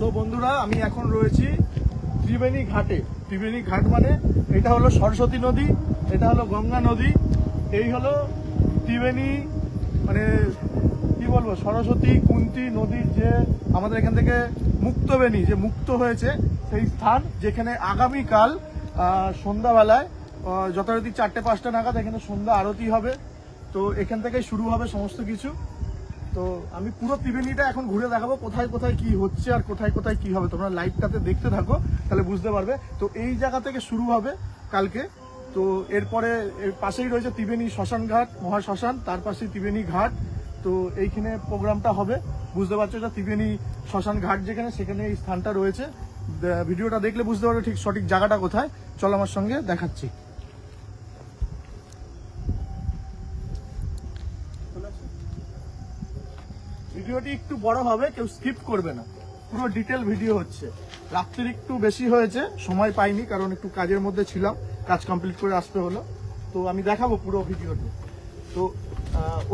So বন্ধুরা, আমি এখন রয়েছি ত্রিবেণী ঘাটে। ত্রিবেণী ঘাট মানে এটা হলো সরস্বতী নদী, এটা হলো গঙ্গা নদী, এই হলো ত্রিবেণী মানে কি বলব, সরস্বতী, কুন্তি নদীর যে আমাদের এখান থেকে মুক্তবেণী, যে মুক্ত হয়েছে সেই স্থান, যেখানে আগামীকাল সন্ধ্যাবেলায় যথারীতি চারটে পাঁচটা নাগাদ এখানে সন্ধ্যা আরতি হবে। তো এখান থেকেই শুরু হবে সমস্ত কিছু। তো আমি পুরো ত্রিবেণীটা এখন ঘুরে দেখাবো, কোথায় কোথায় কি হচ্ছে আর কোথায় কোথায় কি হবে। তোমরা লাইভটাতে দেখতে থাকো, তাহলে বুঝতে পারবে। তো এই জায়গা থেকে শুরু হবে কালকে। তো এরপরে এর পাশেই রয়েছে ত্রিবেণী শ্মশান ঘাট, মহাশ্মশান, তার পাশে ত্রিবেণী ঘাট। তো এইখানে প্রোগ্রামটা হবে। বুঝতে পারছ এটা ত্রিবেণী শ্মশান ঘাট যেখানে, সেখানে এই স্থানটা রয়েছে। ভিডিওটা দেখলে বুঝতে পারবে ঠিক সঠিক জায়গাটা কোথায়। চল আমার সঙ্গে দেখাচ্ছি। ভিডিওটি একটু বড় হবে, কেউ স্কিপ করবে না। পুরো ডিটেল ভিডিও হচ্ছে। রাত্রির একটু বেশি হয়েছে, সময় পাইনি, কারণ একটু কাজের মধ্যে ছিলাম, কাজ কমপ্লিট করে আসতে হলো। তো আমি দেখাবো পুরো ভিডিওটি। তো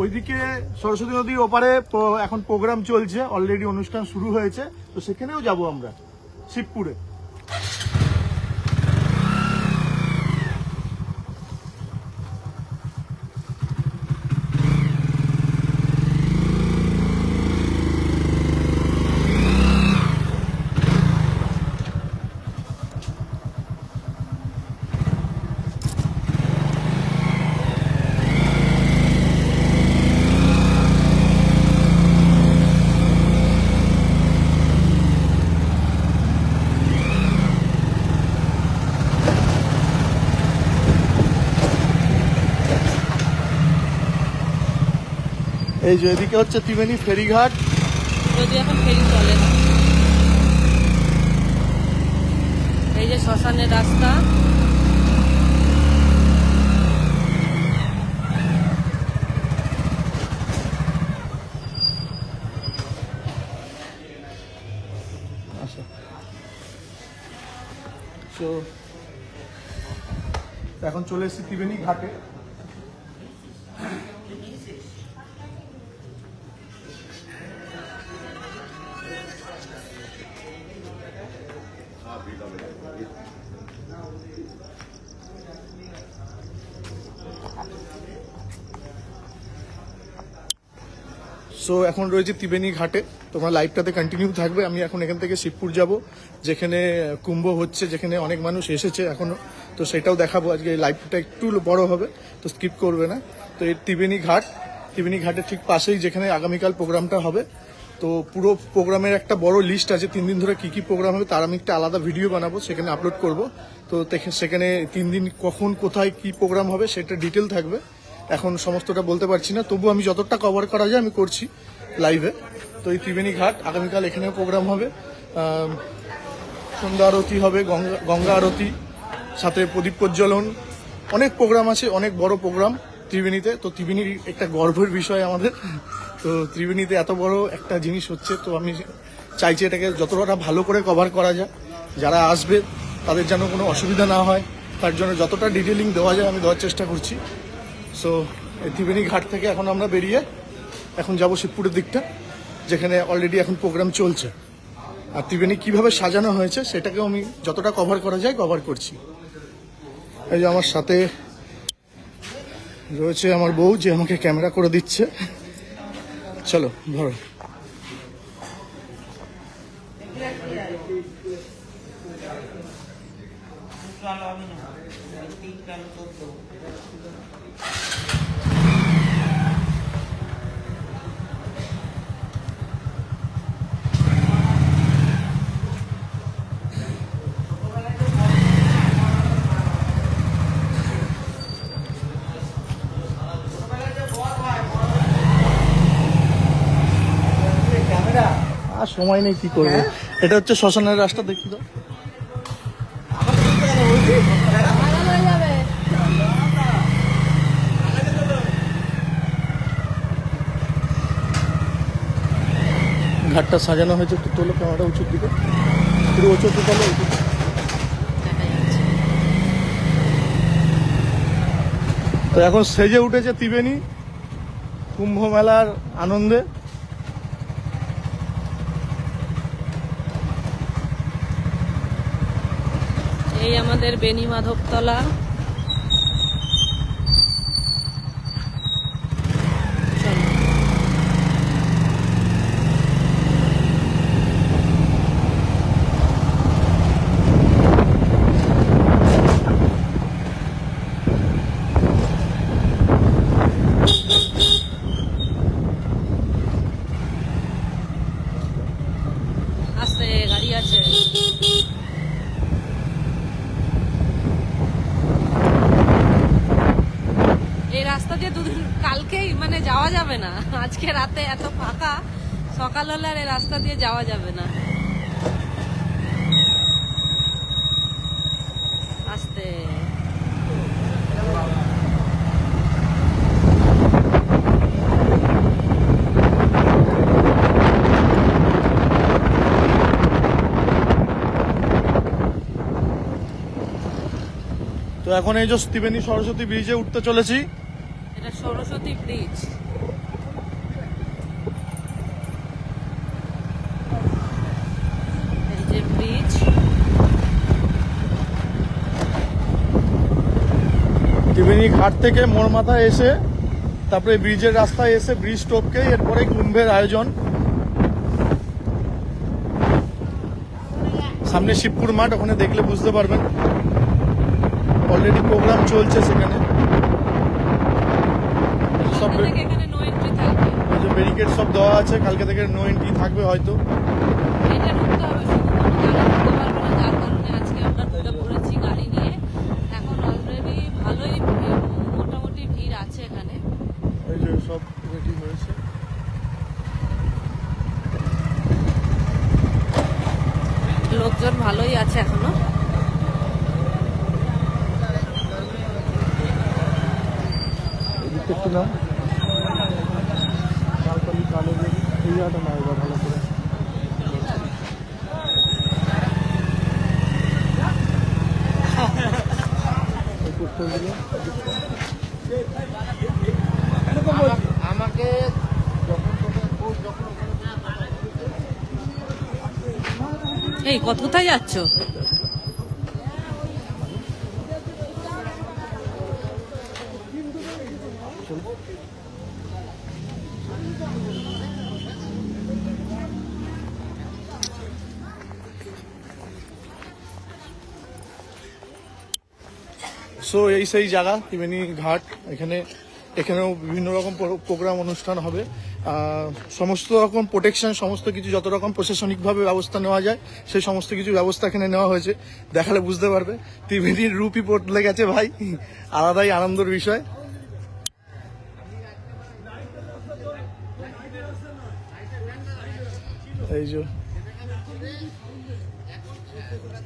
ওইদিকে সরস্বতী নদীর ওপারে এখন প্রোগ্রাম চলছে অলরেডি অনুষ্ঠান শুরু হয়েছে। তো সেখানেও যাব আমরা, শিবপুরে। এই যে এদিকে হচ্ছে ত্রিবেণী ফেরিঘাট। যদি এখন ফেরি চলে না। এই যে শ্মশানের রাস্তা। আচ্ছা। তো এখন চলে এসেছি ত্রিবেণী ঘাটে। সো এখন রয়েছে ত্রিবেণী ঘাটে। তোমার লাইভটাতে কন্টিনিউ থাকবে। আমি এখন এখান থেকে শিবপুর যাব, যেখানে কুম্ভ হচ্ছে, যেখানে অনেক মানুষ এসেছে এখনও তো সেটাও দেখাবো। আজকে লাইভটা একটু বড় হবে, তো স্কিপ করবে না। তো এই ত্রিবেণী ঘাট, ত্রিবেণী ঘাটের ঠিক পাশেই যেখানে আগামীকাল প্রোগ্রামটা হবে। তো পুরো প্রোগ্রামের একটা বড় লিস্ট আছে, তিন দিন ধরে কি কি প্রোগ্রাম হবে তার আমি একটা আলাদা ভিডিও বানাবো, সেখানে আপলোড করব। তো সেখানে তিন দিন কখন, কোথায় কি প্রোগ্রাম হবে, সেটা ডিটেল থাকবে। এখন সমস্তটা বলতে পারছি না। তবু আমি যতটা কভার করা যায় আমি করছি লাইভে তো এই ত্রিবেণী ঘাট, আগামীকাল এখানেও প্রোগ্রাম হবে। সন্ধ্যা আরতি হবে, গঙ্গা গঙ্গা আরতি, সাথে প্রদীপ প্রজ্বলন। অনেক প্রোগ্রাম আছে, অনেক বড় প্রোগ্রাম ত্রিবেণীতে। তো ত্রিবেণীর একটা গর্বের বিষয় আমাদের। তো ত্রিবেণীতে এত বড় একটা জিনিস হচ্ছে, তো আমি চাইছি এটাকে যতটা ভালো করে কভার করা যায়। যারা আসবে, তাদের যেন কোনো অসুবিধা না হয়। তার জন্য যতটা ডিটেলিং দেওয়া যায়, আমি দেওয়ার চেষ্টা করছি। সো ত্রিবেণী ঘাট থেকে এখন আমরা বেরিয়ে এখন যাব শিবপুরের দিকটা, যেখানে অলরেডি এখন প্রোগ্রাম চলছে। আর ত্রিবেণী কীভাবে সাজানো হয়েছে সেটাকেও আমি যতটা কভার করা যায় কভার করছি। এই যে আমার সাথে রয়েছে আমার বউ, যে আমাকে ক্যামেরা করে দিচ্ছে। চলো, ধরো আর সময় নেই কি করব? এটা হচ্ছে শ্মশানের রাস্তা দেখি তো। ঘাটটা সাজানো হয়েছে একটু তোলো ক্যামেরা উঁচুর দিকে। পুরো উঁচু তোলো উঁচু তো এখন সেজে উঠেছে ত্রিবেণী কুম্ভ মেলার আনন্দে। এই আমাদের বেনি মাধবতলা চলো। আস্তে গাড়ি আছে এই রাস্তা দিয়ে দুদিন কালকেই মানে যাওয়া যাবে না আজকে রাতে এত ফাঁকা সকাল হলে আর এই রাস্তা দিয়ে যাওয়া যাবে না। আসতে। তো এখন এই যে ত্রিবেণী সরস্বতী ব্রিজে উঠতে চলেছি। এটা সরস্বতী ব্রিজ এই যে ব্রিজ ত্রিবেণী ঘাট থেকে মোড় মাথা এসে তারপরে ব্রিজের রাস্তায় এসে ব্রিজ টপকে এরপরে কুম্ভের আয়োজন। সামনে শিবপুর মাঠ ওখানে দেখলে বুঝতে পারবেন। অলরেডি প্রোগ্রাম চলছে সেখানে। সব ব্যারিকেড সব দেওয়া আছে কালকে থেকে নো এন্ট্রি থাকবে হয়তো এটা ঢুকতে হবে শুধু কোনো গাড়ি ঢুকতে পারবে না যার কারণে আজকে আমরা ঢুকে পড়েছি গাড়ি নিয়ে এখন অলরেডি ভালোই ভিড়, মোটামুটি ভিড় আছে এখানে এই যে সব রেডি হয়েছে লোকজন ভালোই আছে এখনও এদিকটা একটু নাম কালকালি কালো এই না এবার ভালো করে। আমাকে যখন এই কত কোথায় যাচ্ছ? সো এই সেই জায়গা ত্রিবেণী ঘাট, এখানে, এখানেও বিভিন্ন রকম প্রোগ্রাম অনুষ্ঠান হবে। সমস্ত রকম প্রোটেকশন সমস্ত কিছু, যত রকম প্রশাসনিকভাবে ব্যবস্থা নেওয়া যায়, সেই সমস্ত কিছু ব্যবস্থা এখানে নেওয়া হয়েছে। দেখালে বুঝতে পারবে। ত্রিবেণীর রূপই বদলে গেছে ভাই। আলাদাই আনন্দের বিষয়। এই যে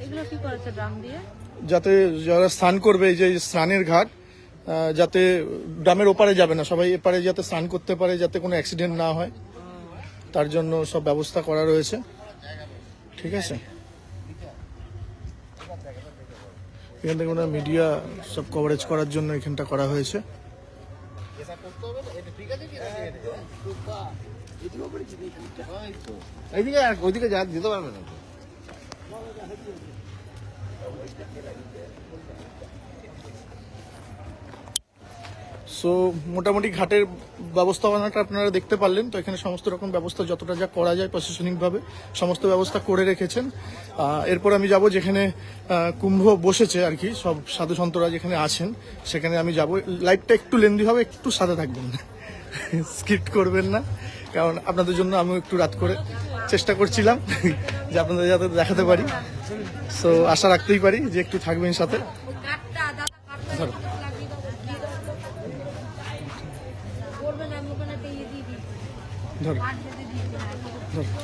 এগুলো কি করেছে, ড্রাম দিয়ে? যাতে যারা স্নান করবে, এই যে স্নানের ঘাট যাতে ড্যামের ওপারে যাবে না, সবাই এপারে যাতে স্নান করতে পারে, যাতে কোনো অ্যাক্সিডেন্ট না হয়, তার জন্য সব ব্যবস্থা করা রয়েছে। ঠিক আছে? এখান থেকে ওনার মিডিয়া সব কভারেজ করার জন্য এখানটা করা হয়েছে। ওইদিকে যেতে পারবে না। সো মোটামুটি ঘাটের ব্যবস্থাপনাটা আপনারা দেখতে পারলেন। তো এখানে সমস্ত রকম ব্যবস্থা যতটা যা করা যায় প্রশাসনিকভাবে সমস্ত ব্যবস্থা করে রেখেছেন। এরপর আমি যাব যেখানে কুম্ভ বসেছে আর কি, সব সাধু সন্তরা যেখানে আছেন। সেখানে আমি যাব। লাইভটা একটু লেন্দি হবে, একটু সাথে থাকবেন না। স্কিপ করবেন না। কারণ আপনাদের জন্য আমি একটু রাত করে চেষ্টা করছিলাম, যে আপনাদের যাতে দেখাতে পারি। সো আশা রাখতেই পারি যে একটু থাকবেন সাথে। ধরো ধরো।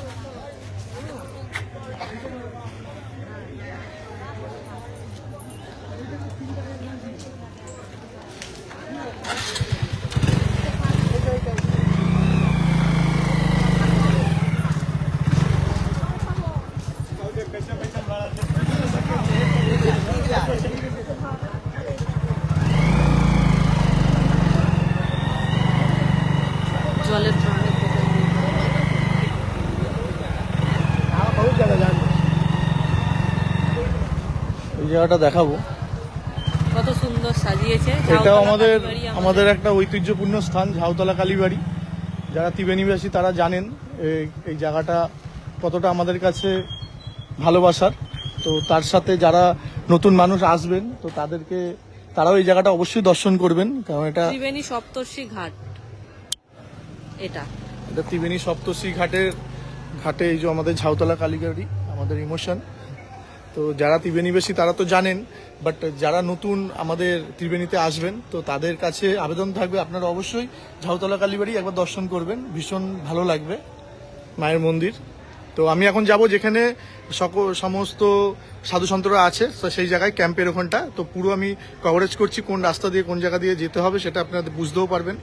জায়গাটা দেখাবো। কত সুন্দর সাজিয়েছে। ঝাউতলা আমাদের আমাদের। একটা ঐতিহ্যপূর্ণ স্থান ঝাউতলা কালীবাড়ি। যারা ত্রিবেণীবাসী তারা জানেন এই- এই জায়গাটা কতটা আমাদের কাছে ভালোবাসার। তো তার সাথে যারা নতুন মানুষ আসবেন তো তাদেরকে তারাও এই জায়গাটা অবশ্যই দর্শন করবেন কারণ এটা ত্রিবেণী সপ্তর্ষি ঘাট। এটা। এটা ত্রিবেণী সপ্তর্ষি ঘাটের ঘাটে এই যে আমাদের ঝাউতলা কালীবাড়ি আমাদের ইমোশন। তো যারা ত্রিবেণীবাসী তারা তো জানেন বাট যারা নতুন আমাদের ত্রিবেণীতে আসবেন, তো তাদের কাছে আবেদন থাকবে আপনারা অবশ্যই ঝাউতলা কালীবাড়ি একবার দর্শন করবেন, ভীষণ ভালো লাগবে মায়ের মন্দির। তো আমি এখন যাব যেখানে সকল সমস্ত সাধুসন্তরা আছে, তো সেই জায়গায় ক্যাম্পের ওখানটা, তো পুরো আমি কভারেজ করছি কোন রাস্তা দিয়ে কোন জায়গা দিয়ে যেতে হবে সেটা আপনারা বুঝতেও পারবেন।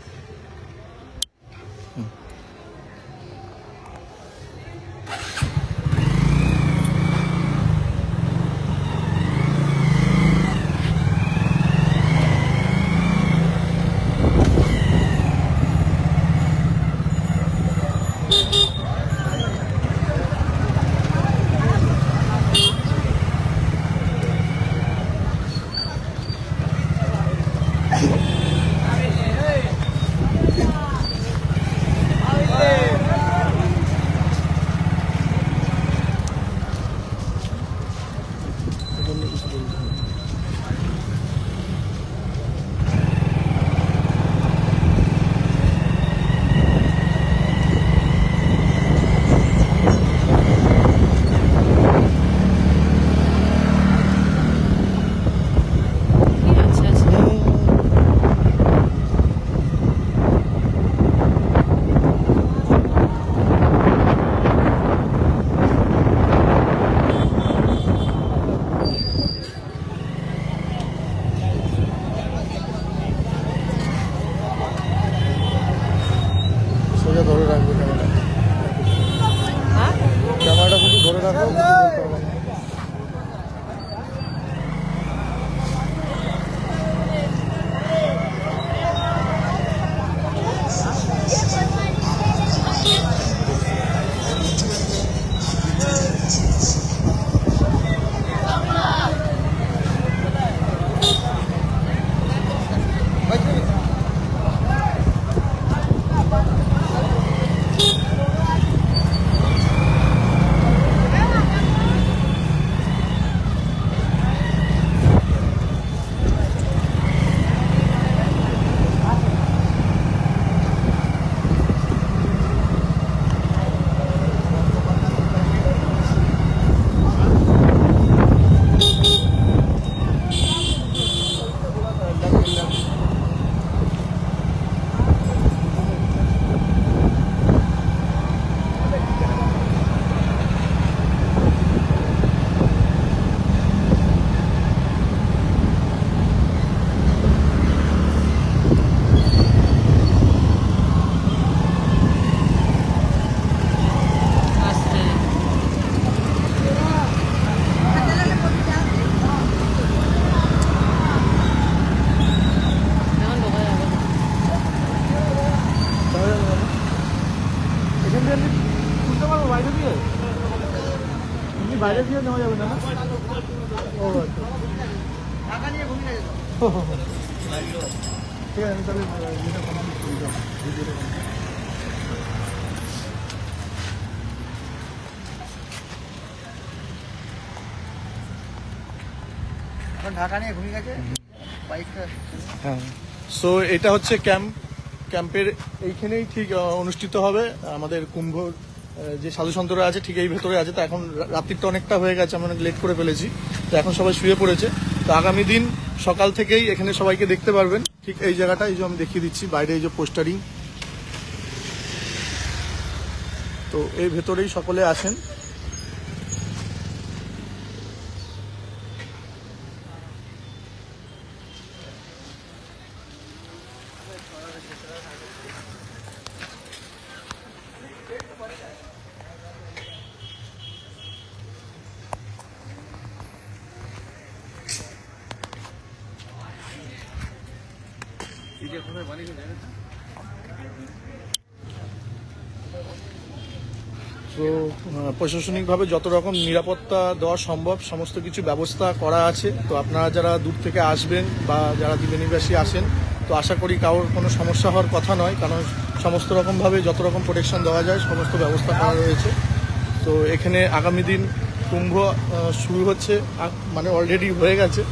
বাইরে যাবে না? ও আচ্ছা। ঠিক আছে তাহলে ঢাকা নিয়ে ঘুমিয়ে বাইকটা হ্যাঁ। সো এটা হচ্ছে ক্যাম্প, ক্যাম্পের এইখানেই ঠিক অনুষ্ঠিত হবে। আমাদের কুম্ভ আহ, সাধু সন্তরা আছে ঠিক এই ভেতরে আছে। তো এখন রাত্রিটা অনেকটা হয়ে গেছে আমি অনেক লেট করে ফেলেছি। তো এখন সবাই শুয়ে পড়েছে। তো আগামী দিন সকাল থেকেই এখানে সবাইকে দেখতে পারবেন। ঠিক এই জায়গাটা এই যে আমি দেখিয়ে দিচ্ছি বাইরে এই যে পোস্টারিং। তো এই ভেতরেই সকলে আসেন প্রশাসনিকভাবে যত রকম নিরাপত্তা দেওয়া সম্ভব, সমস্ত কিছু ব্যবস্থা করা আছে। তো আপনারা যারা দূর থেকে আসবেন বা যারা দ্বীপনিবাসী আসেন, তো আশা করি কারোর কোনো সমস্যা হওয়ার কথা নয়। কারণ সমস্ত রকমভাবে যত রকম প্রোটেকশন দেওয়া যায়, সমস্ত ব্যবস্থা করা রয়েছে। তো এখানে আগামী দিন কুম্ভ শুরু হচ্ছে। মানে অলরেডি হয়ে গেছে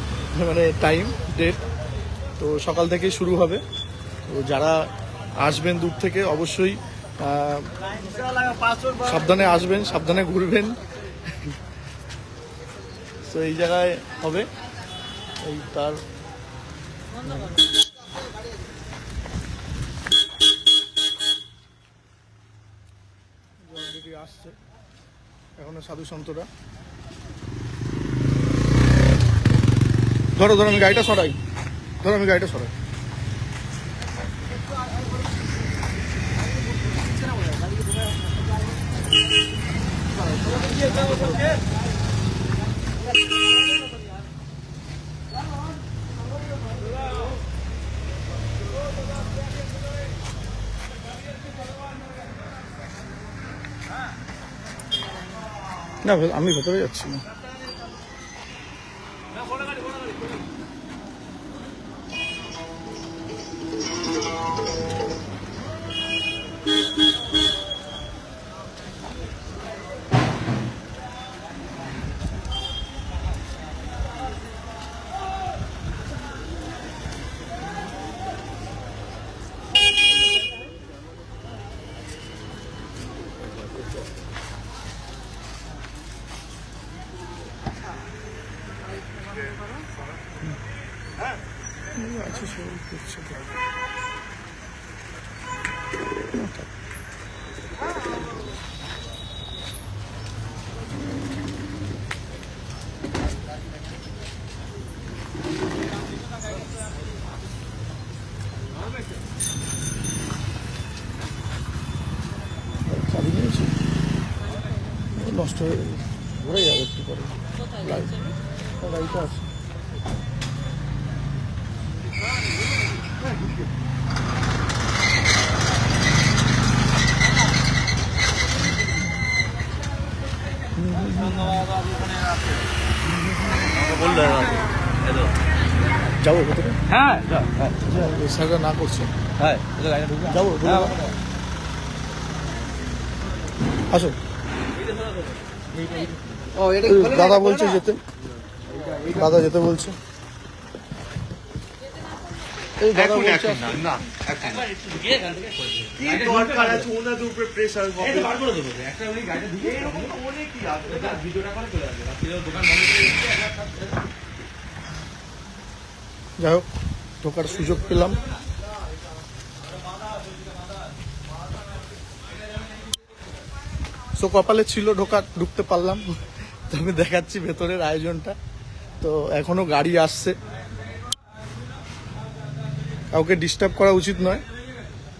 মানে টাইম ডেট তো সকাল থেকেই শুরু হবে। তো যারা আসবেন দূর থেকে, অবশ্যই সাবধানে আসবেন, সাবধানে ঘুরবেন। তো এই জায়গায় হবে। এই তার আসছে। এখনও সাধু সন্তরা। ধরো ধরো, আমি গাড়িটা সরাই। ধরো, আমি গাড়িটা সরাই। না আমি ভেতরে যাচ্ছি। না নষ্ট হয়ে ঘুরে যাবে একটু পরে। আছে। যাব ভেতরে? হ্যাঁ স্যাররা না করছে। হ্যাঁ যাব হ্যাঁ, দাদা বলছে যেতে। দাদা যেতে বলছে। যাই হোক ঢোকার সুযোগ পেলাম। সো কপালে ছিল ঢোকা, ঢুকতে পারলাম। তো আমি দেখাচ্ছি ভেতরের আয়োজনটা। তো এখনও গাড়ি আসছে। কাউকে ডিস্টার্ব করা উচিত নয়।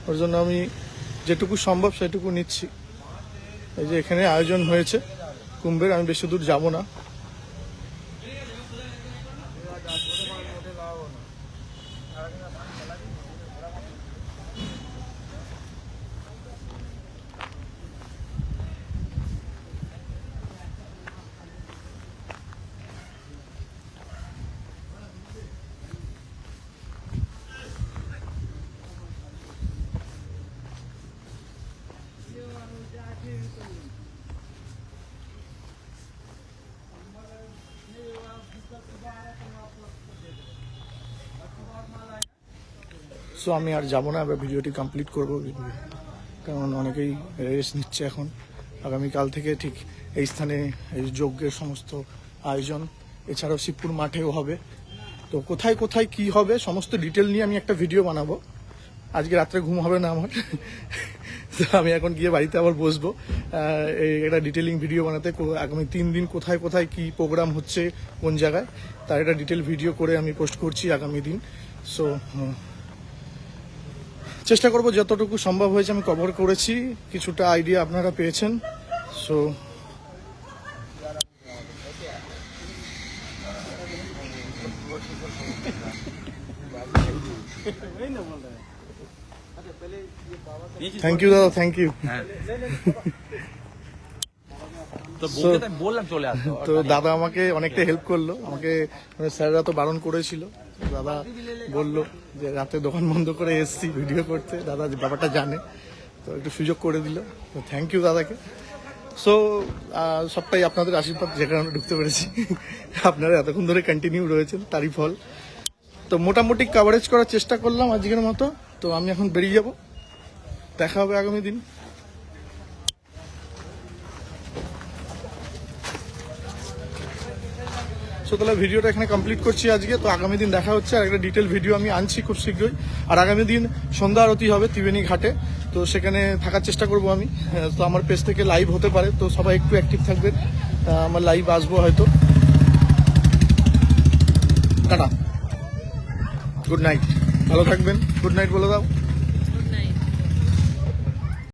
ওর জন্য আমি যেটুকু সম্ভব সেটুকু নিচ্ছি। এই যে এখানে আয়োজন হয়েছে। কুম্ভের, আমি বেশি দূর যাব না। সো আমি আর যাব না, এবার ভিডিওটি কমপ্লিট করব। কারণ অনেকেই রেস্ট নিচ্ছে এখন। আগামীকাল থেকে ঠিক এই স্থানে এই যজ্ঞের সমস্ত আয়োজন। এছাড়াও শিবপুর মাঠেও হবে। তো কোথায় কোথায় কি হবে, সমস্ত ডিটেল নিয়ে আমি একটা ভিডিও বানাবো। আজকে রাত্রে ঘুম হবে না আমার। তো আমি এখন গিয়ে বাড়িতে আবার বসবো। এই একটা ডিটেলিং ভিডিও বানাতে। আগামী তিন দিন কোথায় কোথায় কি প্রোগ্রাম হচ্ছে, কোন জায়গায়, তার একটা ডিটেল ভিডিও করে আমি পোস্ট করছি আগামী দিন। সো চেষ্টা করব, যতটুকু সম্ভব হয়েছে আমি কভার করেছি। কিছুটা আইডিয়া আপনারা পেয়েছেন। সো থ্যাংক ইউ দাদা থ্যাংক ইউ তো বউকে বললাম তো দাদা আমাকে অনেকটা হেল্প করল। আমাকে মানে স্যাররা তো বারণ করেছিল। দাদা বলল যে রাতে দোকান বন্ধ করে এসছি ভিডিও করতে। দাদা ব্যাপারটা জানে। তো একটু সুযোগ করে দিল। তো থ্যাংক ইউ দাদাকে। সো সবটাই আপনাদের আশীর্বাদ যে কারণে ঢুকতে পেরেছি। আপনারা এতক্ষণ ধরে কন্টিনিউ রয়েছেন তারই ফল। তো মোটামুটি কাভারেজ করার চেষ্টা করলাম আজকের মতো। তো আমি এখন বেরিয়ে যাব। দেখা হবে আগামী দিন। সো তাহলে ভিডিওটা এখানে কমপ্লিট করছি আজকে তো আগামী দিন দেখা হচ্ছে আর একটা ডিটেল ভিডিও আমি আনছি খুব শীঘ্রই। আর আগামী দিন সন্ধ্যা আরতি হবে ত্রিবেণী ঘাটে তো সেখানে থাকার চেষ্টা করব আমি। হ্যাঁ, তো আমার পেজ থেকে লাইভ হতে পারে তো সবাই একটু অ্যাক্টিভ থাকবেন। আমার লাইভ আসব হয়তো। টাটা। গুড নাইট ভালো থাকবেন। গুড নাইট বলে দাও।